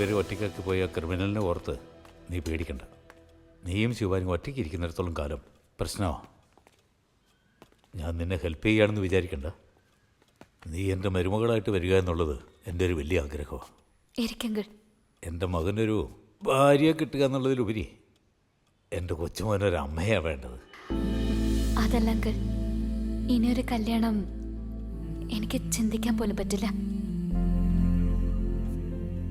രണ്ടുപേരും ഒറ്റയ്ക്കൊക്കെ പോയ ക്രിമിനലിനെ ഓർത്ത് നീ പേടിക്കണ്ട. നീയും ശിവാനും ഒറ്റയ്ക്ക് ഇരിക്കുന്നിടത്തോളം കാലം പ്രശ്നമാണ് ഞാൻ നിന്നെ ഹെൽപ്പ് ചെയ്യുകയാണെന്ന് വിചാരിക്കണ്ട. നീ എന്റെ മരുമകളായിട്ട് വരിക എന്നുള്ളത് എന്റെ ഒരു വലിയ ആഗ്രഹമാണ് ഇരിക്കെങ്കിൽ എന്റെ മകനൊരു ഭാര്യ കിട്ടുക എന്നുള്ളതിലുപരി എന്റെ കൊച്ചുമോനൊരു അമ്മയാണ് വേണ്ടത്. അതല്ല അങ്കിൾ ഇനിയൊരു കല്യാണം എനിക്ക് ചിന്തിക്കാൻ പോലും പറ്റില്ല.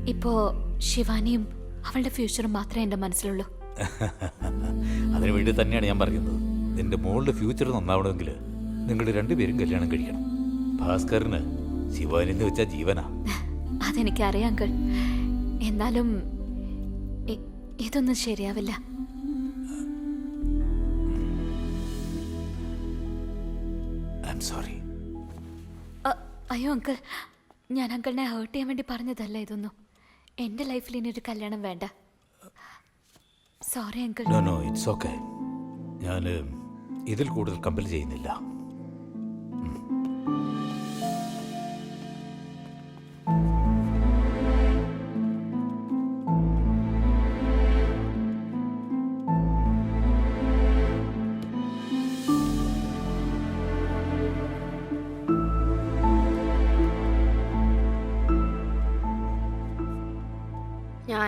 ഇപ്പോ ശിവാനിയും അവളുടെ ഫ്യൂച്ചറും മാത്രമേ എന്റെ മനസ്സിലുള്ളൂ. അതിനു വേണ്ടി തന്നെയാണ് ഞാൻ പറയുന്നത്. നിന്റെ മോളുടെ ഫ്യൂച്ചർ നന്നാവണമെങ്കിൽ നിങ്ങൾ രണ്ടുപേരും കല്യാണം കഴിക്കണം. ഭാസ്കറിന് ശിവാനി എന്ന് വെച്ചാൽ ജീവനാ. അതെനിക്കറിയാം അങ്കിൾ. എന്നാലും ഇതൊന്നും ശരിയാവില്ല. സോറി അയ്യോ അങ്കിൾ. ഞാൻ അങ്കിളിനെ ഹേർട്ട് ചെയ്യാൻ വേണ്ടി പറഞ്ഞതല്ല ഇതൊന്നും. എന്റെ ലൈഫിൽ ഇനി ഒരു കല്യാണം വേണ്ട. Sorry uncle no no it's okay ഞാൻ ഇതിൽ കൂടുതൽ കമ്പൽ ചെയ്യുന്നില്ല.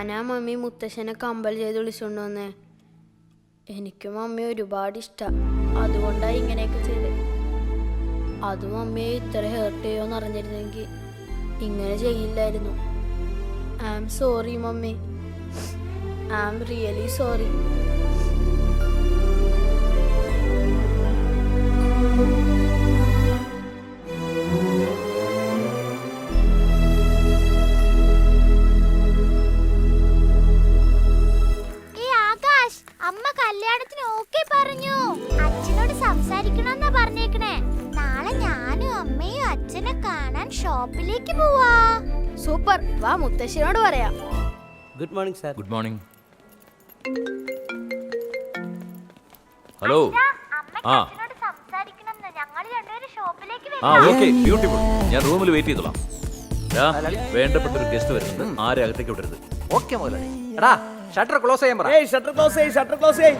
ഞാനാ മമ്മി മുത്തശ്ശനെ കമ്പൽ ചെയ്ത് വിളിച്ചുകൊണ്ട് വന്നേ. എനിക്ക് മമ്മി ഒരുപാട് ഇഷ്ടം. അതുകൊണ്ടാണ് ഇങ്ങനെയൊക്കെ ചെയ്ത്. അത് മമ്മിയെ ഇത്ര ഹേർട്ട് ചെയ്യുമെന്ന് അറിഞ്ഞിരുന്നെങ്കിൽ ഇങ്ങനെ ചെയ്യില്ലായിരുന്നു. I am sorry mummy. I am really sorry super. വാ മുത്തശ്ശിനോട് പറയാം. Good morning sir good morning hello ആ. ആ ഓക്കെ ബ്യൂട്ടിഫുൾ ഞാൻ റൂമിൽ വെയിറ്റ് ചെയ്തോളാം. വേണ്ടപ്പെട്ട ഒരു ഗസ്റ്റ് വരുന്നുണ്ട്. ആരെ അകത്തേക്ക് വിടരുത്. ഓക്കെ മുതലാളി. എടാ ഷട്ടർ ക്ലോസ് ചെയ്യാൻ പറ. ഏയ് ഷട്ടർ ക്ലോസ് ചെയ്യ് ഷട്ടർ ക്ലോസ് ചെയ്യ്.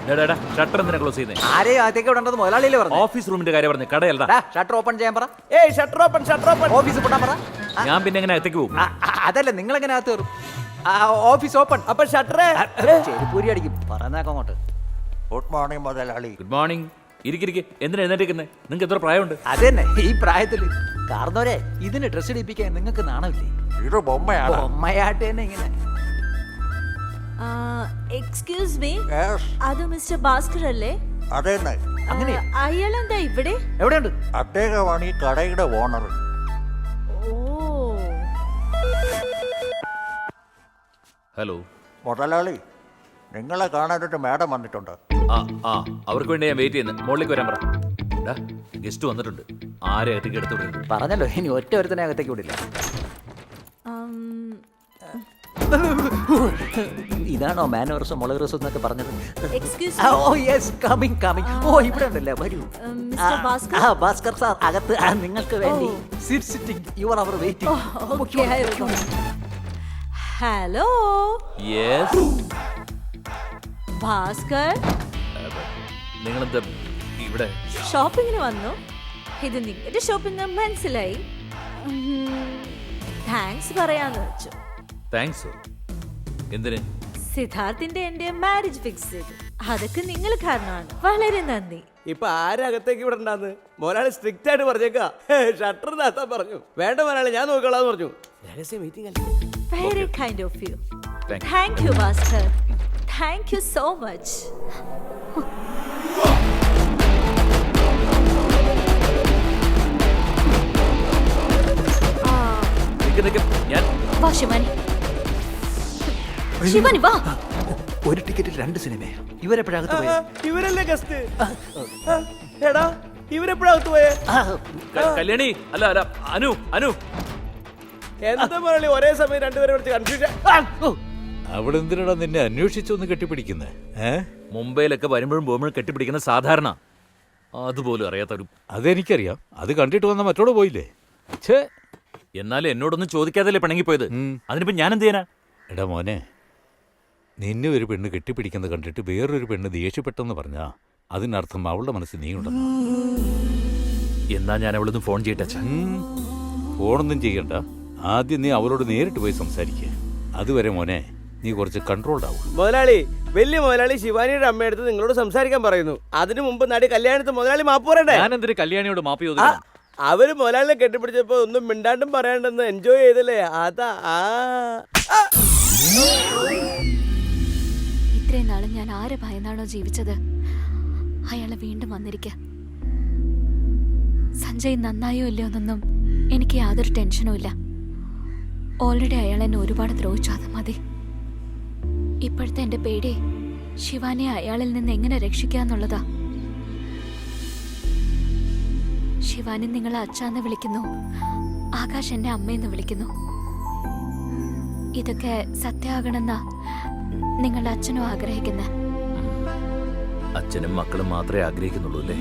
ഷട്ടർ എന്തിനാ ക്ലോസ് ചെയ്യുന്നത് ആരെയും അകത്തേക്ക് വിടേണ്ടത് മുതലാളിയിലെ പറഞ്ഞു? ഓഫീസ് റൂമിന്റെ കാര്യം പറഞ്ഞു കടയല്ല. ഷട്ടർ ഓപ്പൺ ചെയ്യാൻ പറ. ഏയ് shutter open shutter open. Office പൂട്ടാൻ പറ. ഞാൻ പിന്നെ എങ്ങനെ അകത്തേക്ക് പോകും? അതല്ല നിങ്ങൾ എങ്ങനെ അകത്ത് കയറും? Office open. അപ്പൊ ഷട്ടർ ചെരുപ്പൂരി അടിക്കും. പറയുന്നേക്കാം അങ്ങോട്ട്. ഗുഡ് മോർണിംഗ് മുതലാളി. ഗുഡ് മോർണിംഗ് ഇരിക്കിരിക്കെ എന്തിനാ എഴുന്നേറ്റിരിക്കുന്നത് നിങ്ങൾക്ക് എത്ര പ്രായമുണ്ട്? അതന്നെ ഈ പ്രായത്തിൽ കാർന്നോരെ ഇതിന് ഡ്രസ് ഇടിപ്പിക്കാൻ നിങ്ങൾക്ക് നാണമില്ലേ? ഇത് ബൊമ്മയാണ്. അമ്മയായിട്ട് തന്നെ ഇങ്ങനെ. എക്സ്ക്യൂസ് മീ Yes, അത് മിസ്റ്റർ ഭാസ്കർ അല്ലേ? അതെന്നെ. അങ്ങനെ അയാളെന്താ ഇവിടെ? എവിടെയുണ്ട്? അദ്ദേഹമാണ് ഈ കടയുടെ ഓണർ ഓ. ഹലോ മുതലാളി നിങ്ങളെ കാണാനായിട്ട് മാഡം വന്നിട്ടുണ്ട്. ആ ആ അവർക്ക് വേണ്ടി ഞാൻ വെയിറ്റ് ചെയ്യുന്നു. മുകളിലേക്ക് വരാൻ പറ. ഗസ്റ്റ് വന്നിട്ടുണ്ട്. ആരെ അകത്തേക്ക് എടുത്തു വിടരുത്. പറഞ്ഞല്ലോ ഇനി ഒറ്റ ഒരുത്തനെ അകത്തേക്ക് വിടില്ല. ഉം, ഇതാണോ മാനോറസും മുളകറസും എന്നൊക്കെ പറഞ്ഞത്? എക്സ്ക്യൂസ് ആ, ഓ യെസ് കമ്മിങ് കമ്മിങ് ഓ ഇവിടെ ഉണ്ടല്ലേ വരൂ. മിസ്റ്റർ ആ, ഭാസ്കർ? ആ ഭാസ്കർ സാർ അകത്ത് ആ, നിങ്ങൾക്ക് വേണ്ടി ഓ. Sitting your hour waiting okay hello yes Bhaskar നിങ്ങളെന്താ ഇവിടെ? ഷോപ്പിങ്ങിന് വന്നു. ഇത് നിങ്ങളുടെ ഷോപ്പിംഗ് മനസ്സിലായി. താങ്ക്സ് പറയാന്ന് വെച്ചു. താങ്ക്സ് എന്തിന്? സിദ്ധാർത്ഥിന്റെ എന്റെ മാരേജ് ഫിക്സ് ചെയ്തു. അതൊക്കെ നിങ്ങൾ കാരണമാണ്. വളരെ നന്ദി. ഇപ്പൊ ആരകത്തേക്ക് വിടണ്ടാന്ന്? മോനാളി സ്ട്രിക്റ്റ് ആയിട്ട് പറഞ്ഞേക്കാ. ഷട്ടർ താത്താൻ പറഞ്ഞു. വേണ്ട മോനാളി ഞാൻ നോക്കളാന്ന് പറഞ്ഞു. രഹസ്യ മീറ്റിംഗ് അല്ല? Very kind of you Thank you. Thank you master thank you so much ഞാൻ വാ ശിവാനി വാ. ഒരു ടിക്കറ്റിൽ രണ്ട് സിനിമ. ഇവരെപ്പോഴകത്ത് പോയി? ഇവരല്ലേ ഗസ്റ്റ് എടാ ഇവരെപ്പോഴകത്ത് പോയേ? കല്യാണി അല്ല അല്ല അനു അനു. എന്താ മോനാളി ഒരേ സമയം രണ്ടുപേരെ വിളിച്ച് കൺഫ്യൂഷൻ അവിടെ എന്തിനാടാ നിന്നെ അന്വേഷിച്ചൊന്ന് കെട്ടിപ്പിടിക്കുന്നത് ഏ? മുംബൈയിലൊക്കെ വരുമ്പോഴും പോകുമ്പോഴും കെട്ടിപ്പിടിക്കുന്ന സാധാരണ. അതുപോലും അറിയാത്തൊരു അതെനിക്കറിയാം. അത് കണ്ടിട്ട് വന്ന മറ്റോട് പോയില്ലേ? ഛേ എന്നാലും എന്നോടൊന്നും ചോദിക്കാതല്ലേ പിണങ്ങിപ്പോയത്. അതിനിപ്പോ ഞാൻ എന്ത് ചെയ്യാനാ? എടാ മോനെ നിന്നെ ഒരു പെണ്ണ് കെട്ടിപ്പിടിക്കുന്നത് കണ്ടിട്ട് വേറൊരു പെണ്ണ് ദേഷ്യപ്പെട്ടെന്ന് പറഞ്ഞാ അതിനർത്ഥം അവളുടെ മനസ്സിൽ നീ ഉണ്ടെന്ന്? എന്നാ ഞാൻ അവളൊന്ന് ഫോൺ ചെയ്യട്ടെ അച്ഛാ? ഫോണൊന്നും ചെയ്യണ്ട. ആദ്യം നീ അവളോട് നേരിട്ട് പോയി സംസാരിക്കുക അതുവരെ മോനെ നീ കുറച്ച് കൺട്രോൾഡ് ആവും. മുതലാളി വലിയ മുതലാളി ശിവാനിയുടെ അമ്മയടുത്ത് നിങ്ങളോട് സംസാരിക്കാൻ പറയുന്നു. അതിനു മുമ്പ് നടി കല്യാണത്തിന് മുതലാളി മാപ്പ് പറയണ്ടേ? ഞാൻ എന്തൊരു കല്യാണിയോട് മാപ്പ് ചോദിച്ചു? അവർ മുതലാളിനെ കെട്ടിപ്പിടിച്ചപ്പോ ഒന്നും മിണ്ടാണ്ടും പറയാണ്ടെന്ന് എൻജോയ് ചെയ്തല്ലേ? അതാ ആ. ഇത്രയും നാളും ഞാൻ ആരെ ഭയന്നാണോ ജീവിച്ചത്? അയാളെ വീണ്ടും വന്നിരിക്ക. സഞ്ജയ് നന്നായോ ഇല്ലയോ എന്നൊന്നും എനിക്ക് യാതൊരു ടെൻഷനും ഇല്ല. ഓൾറെഡി അയാൾ എന്നെ ഒരുപാട് ദ്രോഹിച്ചു അത് മതി. ഇപ്പോഴത്തെ എന്റെ പേടി ശിവാനെ അയാളിൽ നിന്ന് എങ്ങനെ രക്ഷിക്കാന്നുള്ളതാ ശിവാനി നിങ്ങളെ അച്ഛാന്ന് വിളിക്കുന്നു. ആകാശ് എന്നെ അമ്മയെന്ന് വിളിക്കുന്നു. ഇതൊക്കെ സത്യമാകണമെന്നാ നിങ്ങളുടെ അച്ഛനും ആഗ്രഹിക്കുന്നത് അച്ഛനും മക്കളും മാത്രമേ ആഗ്രഹിക്കുന്നുള്ളൂ അല്ലേ?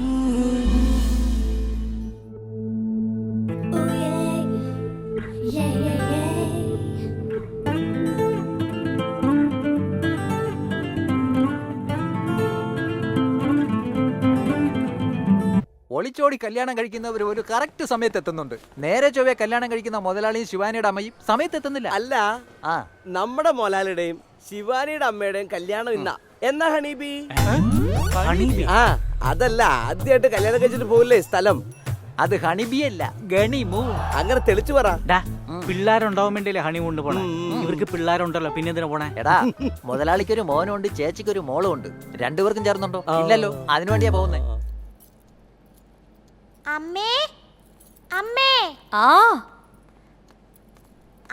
ഒളിച്ചോടി കല്യാണം കഴിക്കുന്നവർ ഒരു കറക്റ്റ് സമയത്ത് എത്തുന്നുണ്ട്. നേരെ ചൊവ്വേ കല്യാണം കഴിക്കുന്ന മുതലാളിയും ശിവാനിയുടെ അമ്മയും സമയത്ത് എത്തുന്നില്ല. അല്ല ആ. നമ്മുടെ മുതലാളിയുടെയും ശിവാനിയുടെ അമ്മയുടെയും കല്യാണം ഇന്നാ. എന്നാ ഹണീബി? ഹണിബി? ആ അതല്ല ആദ്യമായിട്ട് കല്യാണം കഴിച്ചിട്ട് പോകില്ലേ സ്ഥലം? അത് ഹണിബിയല്ല ഗണിമു. അങ്ങനെ തെളിച്ചു പറ. പിള്ളേരുണ്ടാവാൻ വേണ്ടിയല്ലേ ഹണി കൊണ്ട് പോണേ ഇവർക്ക് പിള്ളേരുണ്ടല്ലോ പിന്നെ എന്തിനാ പോണേ? എടാ മുതലാളിക്കൊരു മോനുണ്ട് ചേച്ചിക്കൊരു മോളും ഉണ്ട് രണ്ടുപേർക്കും ചേർന്നുണ്ടോ? ഇല്ലല്ലോ അതിനു വേണ്ടിയാ പോകുന്നേ. അമ്മേ അമ്മേ. ആ.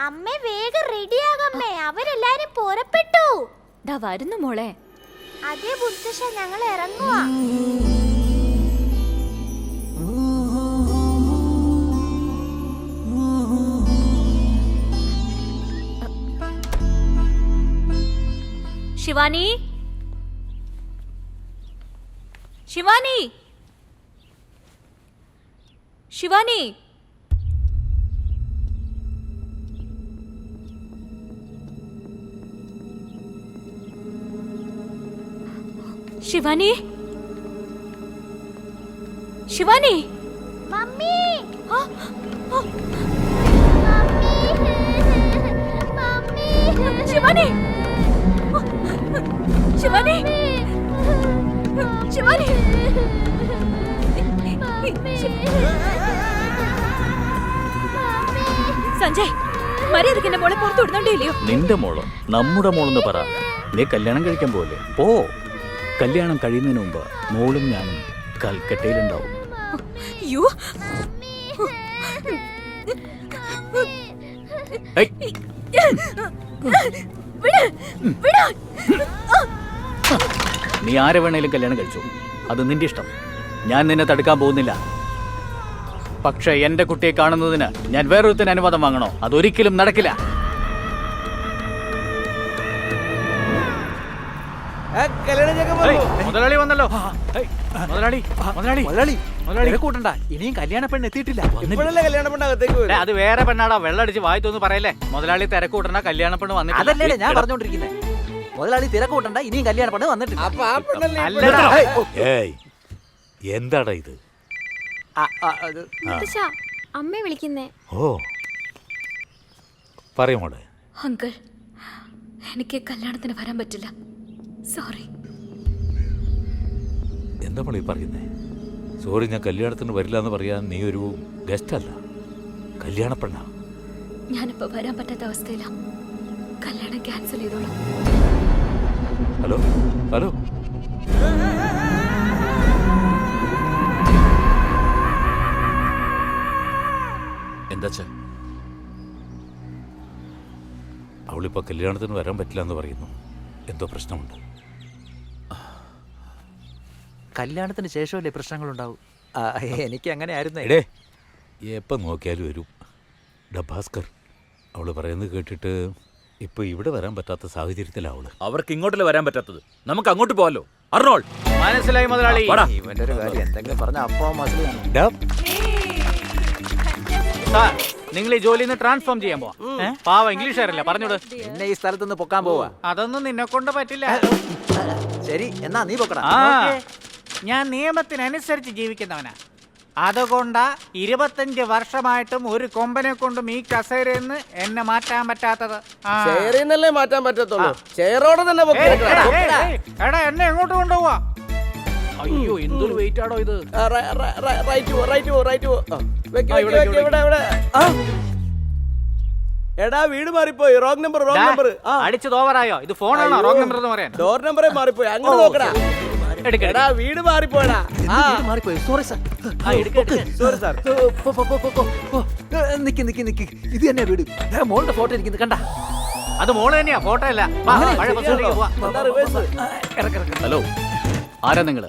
അമ്മേ വേഗം റെഡിയാകമ്മേ. അവരെല്ലാരും പുറപ്പെട്ടു. ദാ വരുന്നു മോളെ. അതേ ബുദ്ധശ ഞങ്ങൾ ഇറങ്ങുവാ. ശിവാനി? ശിവാനി? ശിവാനി? ശിവാനി? ശിവാനി? Mummy mummy! ശിവാനി? ശിവാനി? ശിവാനി? സഞ്ജയ് മര്യാദയ്ക്ക് എന്റെ മോളെ പുറത്തു വിടുന്നുണ്ടോ ഇല്ലയോ? നിന്റെ മോളോ നമ്മുടെ മോളെന്ന് പറ. നീ കല്യാണം കഴിക്കാൻ പോലെ. പോ. കല്യാണം കഴിയുന്നതിന് മുമ്പ് മോളും ഞാനും കൽക്കട്ടയിലുണ്ടാവും. അയ്യോ. നീ ആരെ വേണേലും കല്യാണം കഴിച്ചു? അത് നിന്റെ ഇഷ്ടം. ഞാൻ നിന്നെ തടുക്കാൻ പോകുന്നില്ല. പക്ഷെ എന്റെ കുട്ടിയെ കാണുന്നതിന് ഞാൻ വേറൊരുത്തിന് അനുവാദം വാങ്ങണോ? അതൊരിക്കലും നടക്കില്ല. മുതലാളി വന്നല്ലോ. ഏയ്, മുതലാളി മുതലാളി മുതലാളി. മുതലാളി കൂട്ടണ്ട. ഇനിയും കല്യാണ പെണ്ണ് എത്തിയിട്ടില്ല. ഇപ്പോഴല്ലേ കല്യാണ പെണ്ണ് അകത്തേക്ക് വരും അത് വേറെ പെണ്ണാടാ. വെള്ളടിച്ച് വായി തോന്നു പറയല്ലേ? മുതലാളി തിരക്കൂട്ടണ കല്യാണ പെണ്ണ് അതല്ലേ വന്നിട്ടില്ല ഞാൻ പറഞ്ഞോണ്ടിരിക്കുന്നത് മുതലാളി തിരക്കൂട്ടണ്ട ഇനിയും കല്യാണ പെണ്ണ് വന്നിട്ടില്ല. അപ്പൊ ആ പെണ്ണല്ലേ? ഈ അല്ലടാ. എന്താടാ ഇത്? അമ്മ വിളിക്കുന്നേ. ഓ. പറയുമോടെ അങ്കിൾ എനിക്ക് കല്യാണത്തിന് വരാൻ പറ്റില്ല. സോറി എന്താ മോളീ പറയുന്നേ? സോറി ഞാൻ കല്യാണത്തിന് വരില്ല എന്ന് പറയാൻ നീ ഒരു ഗസ്റ്റ് അല്ല. കല്യാണപ്പെണ്ണ. ഞാനിപ്പോ വരാൻ പറ്റാത്ത അവസ്ഥയിലാ. കല്യാണം ക്യാൻസൽ ചെയ്തോളാം. ഹലോ? ഹലോ? എന്താ അവളിപ്പോ കല്യാണത്തിന് വരാൻ പറ്റില്ല എന്ന് പറയുന്നു. എന്തോ പ്രശ്നമുണ്ട്. കല്യാണത്തിന് ശേഷമല്ലേ പ്രശ്നങ്ങളുണ്ടാവും? എനിക്ക് അങ്ങനെ ആയിരുന്നേ എടേ എപ്പം നോക്കിയാലും വരും. ഡബാസ്കർ ഭാസ്കർ അവൾ പറയുന്നത് കേട്ടിട്ട് ഇപ്പോൾ ഇവിടെ വരാൻ പറ്റാത്ത സാഹചര്യത്തിലാണ് അവൾ. അവർക്ക് ഇങ്ങോട്ടല്ലേ വരാൻ പറ്റാത്തത്? നമുക്ക് അങ്ങോട്ട് പോവാലോ. അർണോൾ. മനസ്സിലായി മുതലാളി. വാടാ. ഇവന്റെ ഒരു കാര്യം എന്തെങ്കിലും പറഞ്ഞ അപ്പോ മനസ്സിലായി ഡാ. സാർ നിങ്ങൾ ഈ ജോലിയിൽ നിന്ന് ട്രാൻസ്ഫോം ചെയ്യാൻ പോവാ. പാവ ഇംഗ്ലീഷുകാരല്ലേ പറഞ്ഞോട് എന്നെ ഈ സ്ഥലത്തുനിന്ന് പൊക്കാൻ പോവാ. അതൊന്നും നിന്നെ കൊണ്ട് പറ്റില്ല. ശരി എന്നാ നീ പൊക്കടാ. ആ. ഞാൻ നിയമത്തിനനുസരിച്ച് ജീവിക്കുന്നവനാ. അതുകൊണ്ടാ ഇരുപത്തഞ്ച് വർഷമായിട്ടും ഒരു കൊമ്പനെ കൊണ്ടും ഈ കസേരയിൽ നിന്ന് എന്നെ മാറ്റാൻ പറ്റാത്തത്. ആ. ചെയറിൽ മാറ്റാൻ പറ്റത്തുള്ളൂ. ചെയറോടെ തന്നെ എടാ എന്നെ എങ്ങോട്ട് കൊണ്ടുപോവാ? അയ്യോ എന്തൊരു വെയിറ്റ് ആണോ ഇത്. റൈറ്റ് പോ റൈറ്റ് പോ റൈറ്റ് പോ. ഇവിടെ, ഇവിടെ. എടാ വീട് മാറിപ്പോയി. Wrong number wrong number. ആ. അടിച്ചത് ഓവറായോ ഇത് ഫോണാണോ റോങ് നമ്പർ എന്ന് പറയാൻ. ഡോർ നമ്പറേ മാറിപ്പോയി. അങ്ങോട്ട് നോക്കടാ. എടുക്ക എടാ വീട് മാറിപ്പോടാ മാറിപ്പോയി? സോറി സാർ സോറി സാർ നിക്ക് നിക്ക് നിക്ക്. ഇത് തന്നെ വീട്. മോളുടെ ഫോട്ടോ ഇരിക്കുന്നത് കണ്ട. അത് മോൾ തന്നെയാ ഫോട്ടോ അല്ല. ഹലോ ആരാ നിങ്ങൾ?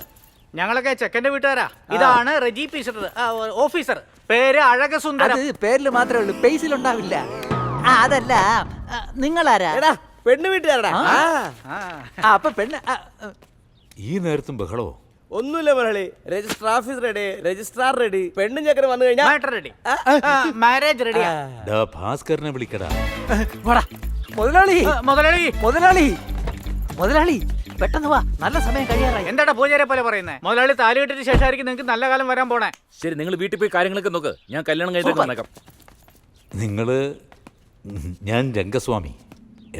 ഞങ്ങളൊക്കെ ചെക്കന്റെ വീട്ടുകാരാ. ഇതാണ് റെജി പീസർ ഓഫീസർ. പേര് അഴകസുന്ദരം. പേരിൽ മാത്രമേ ഉള്ളൂ. പേസിൽ ഉണ്ടാവില്ല. അതല്ല. നിങ്ങളാരാ? പെണ്ണ് വീട്ടുകാരടാ. ആ. ആ, അപ്പൊ പെണ്ണ് ഈ നേരത്തും ബഹളമോ ഒന്നുമില്ല Murali register office ready registrar ready പെണ്ണും ചക്കരം വന്നു കഴിഞ്ഞാൽ മാറ്റർ റെഡി മാരേജ് റെഡിയാ ഡാ ഭാസ്കരനെ വിളിക്കടാ. വാടാ. മുതലാളി. മുതലാളി. മുതലാളി. മുതലാളി പെട്ടെന്ന് വാ. നല്ല സമയം കഴിയാറായി. എന്താടാ പൂജാരെ പോലെ പറയുന്നത് മുതലാളി താലി കെട്ടിട്ട് ശേഷമായിരിക്കും നിങ്ങൾക്ക് നല്ല കാലം വരാൻ പോണേ. ശരി നിങ്ങൾ വീട്ടിൽ പോയി കാര്യങ്ങളൊക്കെ നോക്ക്. ഞാൻ കല്യാണം കഴിഞ്ഞിട്ട് വന്നേക്കാം. നിങ്ങൾ ഞാൻ രംഗസ്വാമി.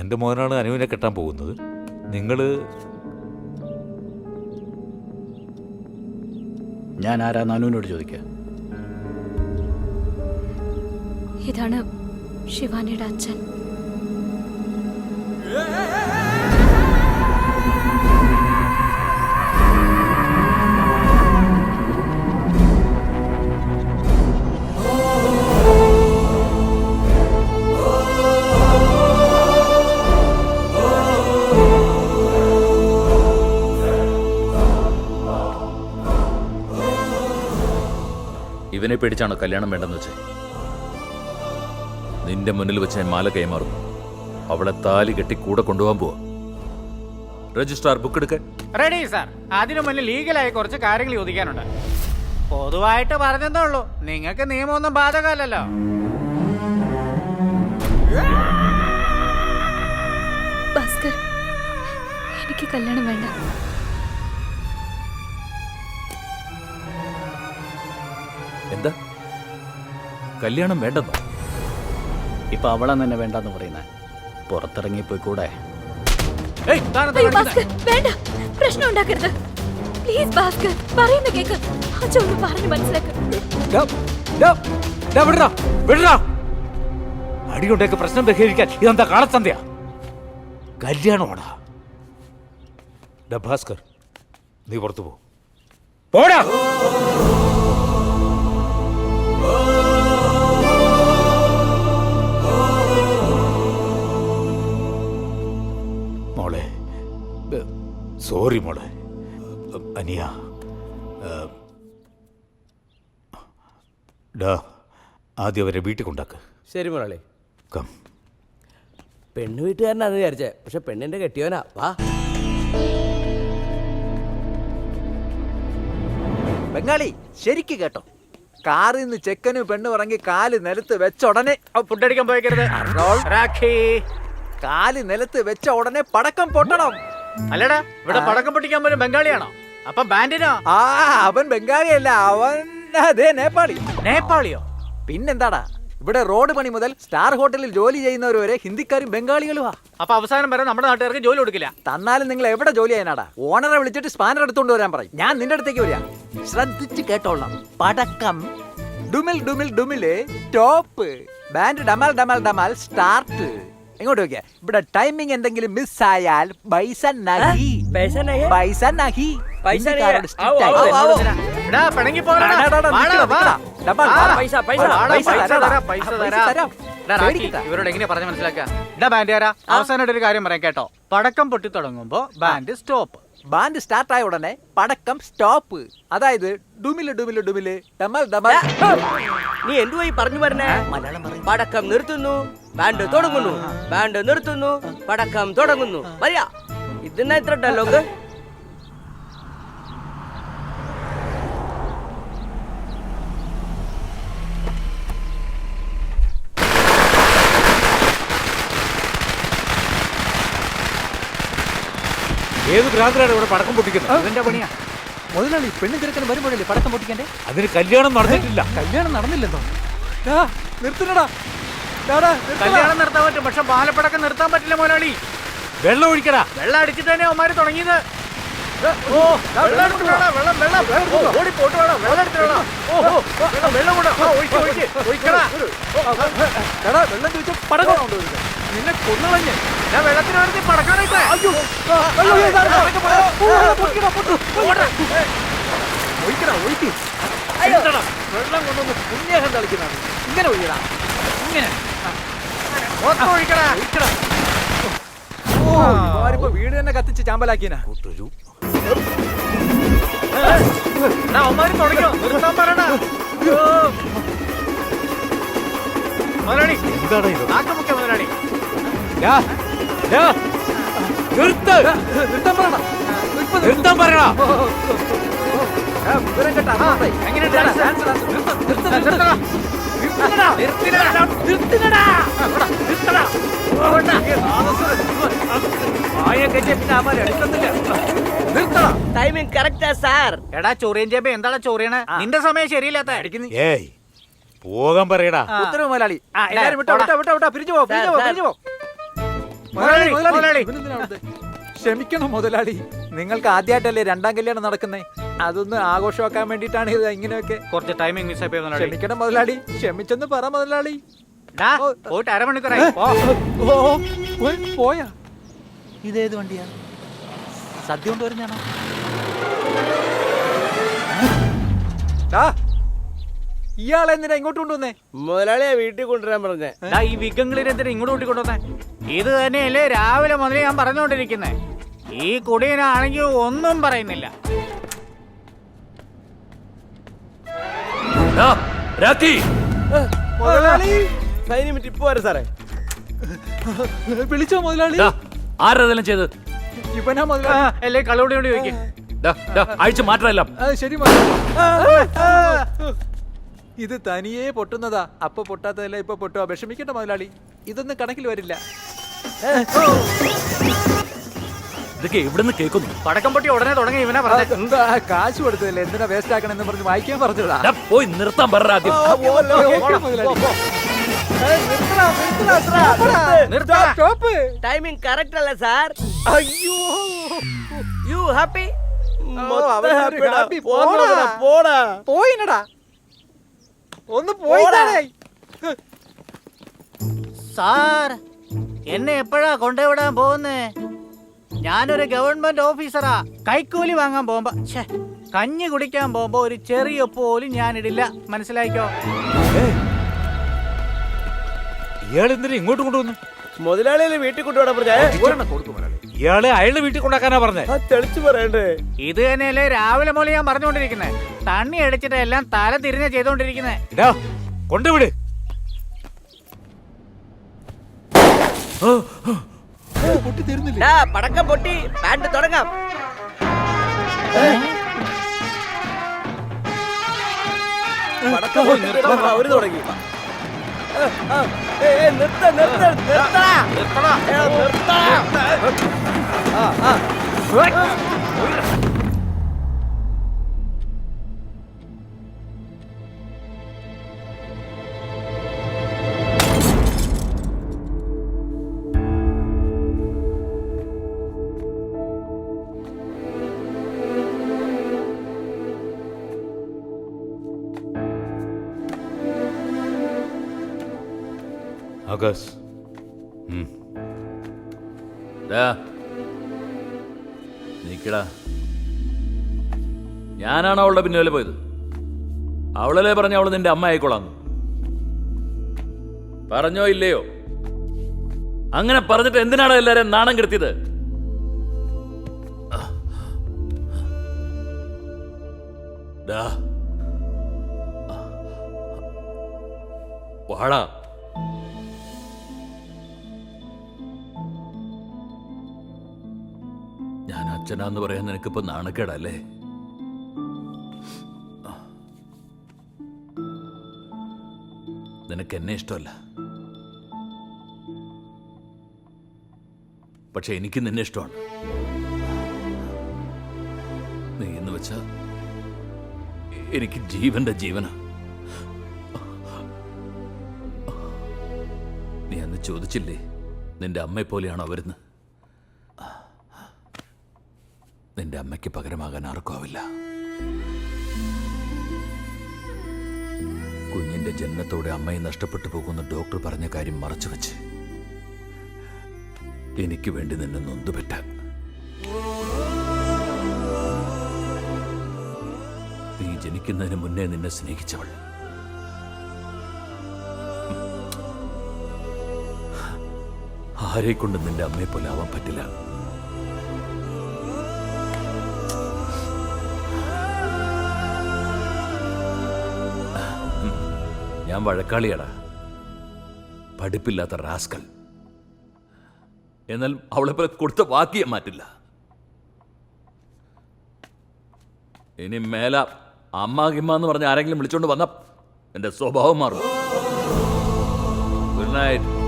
എന്റെ മോനാണ് അനുവിനെ കെട്ടാൻ പോകുന്നത്. നിങ്ങൾ ഞാൻ ആരാ നാനുവിനോട് ചോദിക്കുക ഇതാണ് ശിവാനിയുടെ അച്ഛൻ. പേടിച്ചാണോ കല്യാണം വേണ്ടെന്ന് വെച്ചേ? നിന്റെ മുന്നിൽ വെച്ച് ഞാൻ മാല കൈമാറും. അവളെ താലി കെട്ടി കൂടെ കൊണ്ടുപോകാൻ പോവാ. രജിസ്ട്രാർ ബുക്ക് എടുക്ക റെഡി സാർ അതിനു മുന്നിൽ ലീഗലായി കുറച്ച് കാര്യങ്ങൾ ചോദിക്കാനുണ്ട്. പൊതുവായിട്ട് പറഞ്ഞതേ ഉള്ളൂ. നിങ്ങൾക്ക് നിയമമൊന്നും ബാധകമല്ലല്ലോ. ഭാസ്കർ എനിക്ക് കല്യാണം വേണ്ട. എന്താ? കല്യാണം വേണ്ടെന്നോ ഇപ്പൊ അവളെ തന്നെ വേണ്ടെന്ന് പറയുന്നേ. പുറത്തിറങ്ങി പോയി കൂടെ. വേണ്ട. പ്രശ്നം ഉണ്ടാക്കരുത്. പ്ലീസ് ഭാസ്കർ പറയുന്ന കേക്ക്. അച്ഛൻ പറഞ്ഞു മനസ്സിലാക്ക്. അടിയുണ്ടേക്ക് പ്രശ്നം പരിഹരിക്കാൻ ഇതെന്താ കാളത്തന്തയാ? കല്യാണമാണാ? ഡാ ഭാസ്കർ നീ പുറത്തു പോ. പോടാ. സോറി മോളെ. അനിയ. ഡാ ആദ്യം അവരെ വീട്ടിൽ കൊണ്ടാക്ക്. ശരി മോളെ. കം. പെണ്ണ് വീട്ടുകാരനാന്ന് വിചാരിച്ചേ. പക്ഷെ പെണ്ണിന്റെ കെട്ടിയവനാ വാ. ബംഗാളി ശരിക്ക് കേട്ടോ. കാറിൽ നിന്ന് ചെക്കനും പെണ്ണും ഇറങ്ങി കാൽ നിലത്ത് വെച്ച ഉടനെ ഫുഡ് അടിക്കാൻ പോയിക്കരുത്. കാൽ നിലത്ത് വെച്ച ഉടനെ പടക്കം പൊട്ടണം. അല്ലടാ ഇവിടെ പടക്കം പൊട്ടിക്കാൻ പോലും ബംഗാളിയാണോ? അപ്പൊ ബാൻഡിനോ? ആ അവൻ ബംഗാളിയല്ല അവൻ അതേ നേപ്പാളി. നേപ്പാളിയോ? പിന്നെന്താടാ ഇവിടെ റോഡ് പണി മുതൽ സ്റ്റാർ ഹോട്ടലിൽ ജോലി ചെയ്യുന്നവർ വരെ ഹിന്ദിക്കാരും ബംഗാളികളുമാ അപ്പൊ അവസാനം വരെ നമ്മുടെ നാട്ടുകാർക്ക് ജോലി കൊടുക്കില്ല. തന്നാലും നിങ്ങൾ എവിടെ ജോലി ചെയ്യാനാടാ? ഓണറെ വിളിച്ചിട്ട് സ്പാനർ എടുത്തുകൊണ്ട് വരാൻ പറയും. ഞാൻ നിന്റെ അടുത്തേക്ക് വരാം ശ്രദ്ധിച്ച് കേട്ടോളാം പടക്കം. ഡുമിൽ ഡുമിൽ ഡുമിൽ ടോപ്പ്. ബാൻഡ് ഡമാൽ ഡമാൽ ഡമാൽ സ്റ്റാർട്ട്. എങ്ങോട്ട് നോക്കിയാ. ഇവിടെ ടൈമിംഗ് എന്തെങ്കിലും മിസ് ആയാൽ പൈസ നഹി പൈസ നഹി? പൈസ നഹി പൈസ. ഇവരോട് എങ്ങനെയാ പറഞ്ഞ് മനസ്സിലാക്കുക? ബാൻഡ് അവസാനമായിട്ട് ഒരു കാര്യം പറയാം കേട്ടോ. പടക്കം പൊട്ടി തുടങ്ങുമ്പോ ബാൻഡ് സ്റ്റോപ്പ്. ബാൻഡ് സ്റ്റാർട്ട് ആയ ഉടനെ പടക്കം സ്റ്റോപ്പ്. അതായത് ഡുമിൽ ഡുമിൽ ഡുമിൽ ഡമൽ ഡമൽ. നീ എന്തുവായി പറഞ്ഞു പറഞ്ഞേ പടക്കം നിർത്തുന്നു ബാൻഡ് തുടങ്ങുന്നു. ബാൻഡ് നിർത്തുന്നു പടക്കം തുടങ്ങുന്നു. മതിയാ ഇതെന്നാ ഇത്ര ഡയലോഗ് ഏത് ഭ്രാന്തരാണ് ഇവിടെ പടക്കം പൊട്ടിക്കുന്നത്? അതിന്റെ പണിയാ? മുതലാളി പെണ്ണും ചെറുക്കനും വരുമ്പോഴല്ലേ പടക്കം പൊട്ടിക്കണ്ടേ? അതിന് കല്യാണം നടന്നിട്ടില്ല. കല്യാണം നടന്നില്ലെന്നോ? നിർത്തണടാ. കല്യാണം നിർത്താൻ പറ്റും പക്ഷെ ബാലപ്പടക്കം നിർത്താൻ പറ്റില്ല മുതലാളി. വെള്ളം ഒഴിക്കടാ. വെള്ളം അടിച്ചിട്ട് തന്നെ അവന്മാര് തുടങ്ങിയത്? ഓ, വെള്ളം എടുത്തിട്ട് വാടാ, വെള്ളം വെള്ളം ഓടി പോട്ട് വേണം വെള്ളം എടുത്തിട്ട് വേണം. ഓ, വെള്ളം, വെള്ളം കൂടെ ഒഴിക്കടാ. വെള്ളം ചോദിച്ചാൽ പടക്കം. നിന്നെ കൊന്നുകളഞ്ഞ് ഞാൻ വെള്ളത്തിന് വേണ്ടി പടക്കാനായിട്ട് അയ്യോ. ഒഴിക്കടാ ഒഴിക്ക്. വെള്ളം കൊണ്ടൊന്ന് പുണ്യാഹം തളിക്കുന്നതാണ് ഇങ്ങനെ ഒഴിക്കടാ ഇങ്ങനെ ഒഴിക്കടാ ഒഴിക്കടാ ഇവന്മാരിപ്പോ വീട് തന്നെ കത്തിച്ച് ചാമ്പലാക്കിയനാ എടാ, അവന്മാര് തുടങ്ങിയോ നിർത്താൻ അയ്യോ. മുതലാളി എന്താണ് ഇത് നാക്കുമുഖ്യ മുതലാളി നിർത്താൻ പറയണ. ടൈമിംഗ് കറക്റ്റാ സാർ എടാ ചൊറിയൻ ചേമ്പ എന്താടാ ചൊറിയണ? നിന്റെ സമയം ശരിയില്ലാത്ത അടിക്കുന്നു. ഏയ് പോകാൻ പറയടാ. ഉത്തരവ് മലയാളി എല്ലാരും വിട്ടോ. വിട്ടോ വിട്ടോ വിട്ടോ. പിരിഞ്ഞു പോ പിരിഞ്ഞു പോ പിരിഞ്ഞു പോ. ക്ഷമിക്കണം മുതലാളി. നിങ്ങൾക്ക് ആദ്യമായിട്ടല്ലേ രണ്ടാം കല്യാണം നടക്കുന്നേ? അതൊന്ന് ആഘോഷമാക്കാൻ വേണ്ടിട്ടാണ് ഇത് ഇങ്ങനെയൊക്കെ. കുറച്ച് ടൈമിംഗ് മിസ് ആയി ക്ഷമിക്കണം മുതലാളി. ക്ഷമിച്ചെന്ന് പറ മുതലാളി. പോയിട്ട് അരമണിക്കൂറായി. പോയാ ഇതേത് വണ്ടിയാ? സദ്യ കൊണ്ടുവരുന്നതാണോ? ഇയാളെ എന്തിനാ ഇങ്ങോട്ട് കൊണ്ടുവന്നേ? മുതലാളിയെ വീട്ടിൽ കൊണ്ടുവരാൻ പറഞ്ഞേ. ഡാ, ഈ വിഗങ്ങളിൽ എന്തിനാ ഇങ്ങോട്ട് കൂട്ടിക്കൊണ്ടുവന്നേ ഇത് തന്നെയല്ലേ രാവിലെ മുതൽ ഞാൻ പറഞ്ഞുകൊണ്ടിരിക്കുന്നേ. ഈ കുടിയനാണെങ്കിൽ ഒന്നും പറയുന്നില്ല. സാറേ. വിളിച്ചോ മുതലാളി. ഡാ, ആരാ ചെയ്ത് ഇവനാ മുതലാളി. അല്ലേ കളോടിയോട് ചോദിക്കും. ഡാ, ഡാ, അഴിച്ച് മാറ്റമെല്ലാം ശരി ഇത് തനിയെ പൊട്ടുന്നതാ അപ്പൊ പൊട്ടാത്തതല്ല ഇപ്പൊ പൊട്ടുക വിഷമിക്കണ്ട മുതലാളി ഇതൊന്നും കണക്കിൽ വരില്ല ഇതൊക്കെ എവിടുന്ന് കേൾക്കുന്നു പടക്കം പൊട്ടി ഉടനെ തുടങ്ങി ഇവനെ പറഞ്ഞേ എന്താ കാശ് കൊടുത്തതല്ലേ എന്തിനാ വേസ്റ്റ് ആക്കണെന്ന് പറഞ്ഞ് വായിക്കാൻ പറഞ്ഞതാ ഡാ, പോയി നിർത്താൻ പറ ആദ്യം. നിർത്തടാ. ടൈമിംഗ് കറക്റ്റ് അല്ല സാർ അയ്യോ യു ഹാപ്പി അവനൊരു happy. പോടാ. പോടാ പോയിനടാ ഒന്ന് പോയിട്ടാണേ സാർ എന്നെ എപ്പോഴാ കൊണ്ടുവിടാൻ പോകുന്നേ? ഞാനൊരു ഗവൺമെന്റ് ഓഫീസറാ. കൈക്കൂലി വാങ്ങാൻ പോകുമ്പോ ഛേ കഞ്ഞി കുടിക്കാൻ പോകുമ്പോ ഒരു ചെറിയ പോലും ഇടില്ല മനസ്സിലായിക്കോ? ഇയാൾ എന്തിനാ ഇങ്ങോട്ട് കൊണ്ടുവന്നു? മുതലാളിയെ വീട്ടിൽ കൊണ്ടുപോകാൻ പറഞ്ഞേ ഇയാളെ അയാളുടെ വീട്ടിൽ കൊണ്ടാക്കാനാ പറഞ്ഞേ? തെളിച്ചു പറയണ്ടേ? ഇത് തന്നെയല്ലേ രാവിലെ മുതൽ ഞാൻ പറഞ്ഞുകൊണ്ടിരിക്കുന്നേ. തണ്ണി അടിച്ചിട്ട് എല്ലാം തല തിരിഞ്ഞ ചെയ്തോണ്ടിരിക്കുന്നേ കൊണ്ടുവിട്. പൊട്ടി തരുന്നില്ല പടക്കം പൊട്ടി. ബാൻഡ് തുടങ്ങാം. പടക്കം അവർ തുടങ്ങി. ആ, ആ, ഏയ്, ഏയ്, നിർത്ത ആകാശ് ഡാ, നിക്കടാ. ഞാനാണ് അവളുടെ പിന്നാലെ പോയത്. അവളല്ലേ പറഞ്ഞ അവൾ നിന്റെ അമ്മ ആയിക്കോളാന്ന് പറഞ്ഞോ ഇല്ലയോ? അങ്ങനെ പറഞ്ഞിട്ട് എന്തിനാണ് എല്ലാരെയും നാണം കെടുത്തിയത്. വാടാ. അച്ഛനാന്ന് പറയാൻ നിനക്കിപ്പോ നാണക്കേടല്ലേ? നിനക്ക് എന്നെ ഇഷ്ടമല്ല. പക്ഷെ എനിക്ക് നിന്നെ ഇഷ്ടമാണ്. നീ എന്ന് വെച്ച എനിക്ക് ജീവന്റെ ജീവന. നീ അന്ന് ചോദിച്ചില്ലേ നിന്റെ അമ്മയെ പോലെയാണോ നിന്റെ അമ്മയ്ക്ക് പകരമാകാൻ ആർക്കും ആവില്ല. കുഞ്ഞിന്റെ ജന്മത്തോടെ അമ്മയെ നഷ്ടപ്പെട്ടു പോകുന്ന ഡോക്ടർ പറഞ്ഞ കാര്യം മറച്ചു വെച്ച് എനിക്ക് വേണ്ടി നിന്നെ നൊന്തുപറ്റാൻ നീ ജനിക്കുന്നതിന് മുന്നേ നിന്നെ സ്നേഹിച്ചവൾ. ആരെക്കൊണ്ട് നിന്റെ അമ്മയെ പോലെ ആവാൻ പറ്റില്ല? ഞാൻ വഴക്കാളിയടാ. പഠിപ്പില്ലാത്ത റാസ്കൽ. എന്നാൽ അവളെ പോലെ കൊടുത്ത വാക്കിയെ മാറ്റില്ല. ഇനി മേല അമ്മ കിമ്മ എന്ന് പറഞ്ഞ ആരെങ്കിലും വിളിച്ചോണ്ട് വന്ന എന്റെ സ്വഭാവം മാറും. Good night.